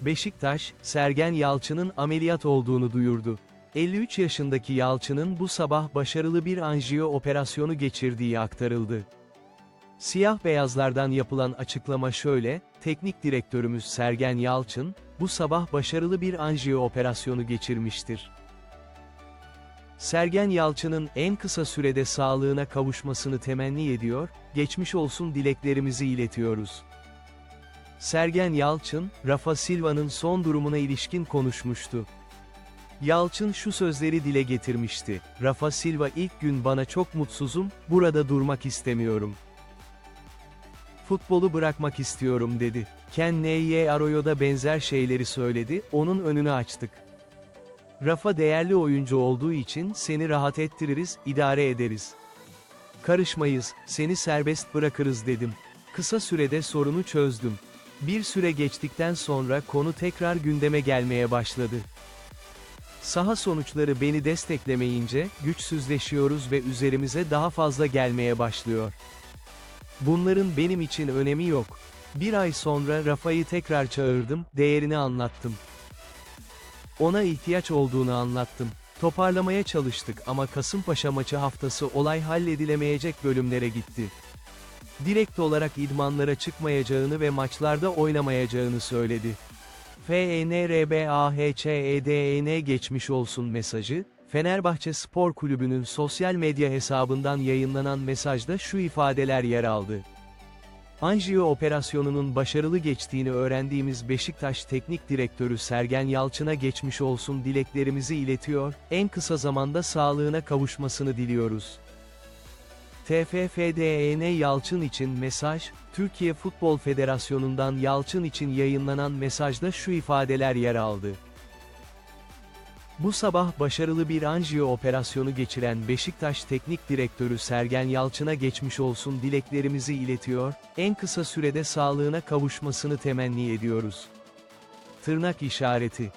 Beşiktaş, Sergen Yalçın'ın ameliyat olduğunu duyurdu. 53 yaşındaki Yalçın'ın bu sabah başarılı bir anjiyo operasyonu geçirdiği aktarıldı. Siyah beyazlardan yapılan açıklama şöyle, teknik direktörümüz Sergen Yalçın, bu sabah başarılı bir anjiyo operasyonu geçirmiştir. Sergen Yalçın'ın en kısa sürede sağlığına kavuşmasını temenni ediyor, geçmiş olsun dileklerimizi iletiyoruz. Sergen Yalçın, Rafa Silva'nın son durumuna ilişkin konuşmuştu. Yalçın şu sözleri dile getirmişti. Rafa Silva ilk gün bana çok mutsuzum, burada durmak istemiyorum. Futbolu bırakmak istiyorum dedi. Ken N.Y. Arroyo'da benzer şeyleri söyledi, onun önünü açtık. Rafa değerli oyuncu olduğu için seni rahat ettiririz, idare ederiz. Karışmayız, seni serbest bırakırız dedim. Kısa sürede sorunu çözdüm. Bir süre geçtikten sonra konu tekrar gündeme gelmeye başladı. Saha sonuçları beni desteklemeyince, güçsüzleşiyoruz ve üzerimize daha fazla gelmeye başlıyor. Bunların benim için önemi yok. Bir ay sonra Rafa'yı tekrar çağırdım, değerini anlattım. Ona ihtiyaç olduğunu anlattım. Toparlamaya çalıştık ama Kasımpaşa maçı haftası olay halledilemeyecek bölümlere gitti. Direkt olarak idmanlara çıkmayacağını ve maçlarda oynamayacağını söyledi. FNRBAHÇEDN E geçmiş olsun mesajı, Fenerbahçe Spor Kulübü'nün sosyal medya hesabından yayınlanan mesajda şu ifadeler yer aldı. Anjiyo operasyonunun başarılı geçtiğini öğrendiğimiz Beşiktaş Teknik Direktörü Sergen Yalçın'a geçmiş olsun dileklerimizi iletiyor, en kısa zamanda sağlığına kavuşmasını diliyoruz. TFFDN E Yalçın için mesaj, Türkiye Futbol Federasyonu'ndan Yalçın için yayınlanan mesajda şu ifadeler yer aldı. Bu sabah başarılı bir anjiyo operasyonu geçiren Beşiktaş Teknik Direktörü Sergen Yalçın'a geçmiş olsun dileklerimizi iletiyor, en kısa sürede sağlığına kavuşmasını temenni ediyoruz. Tırnak işareti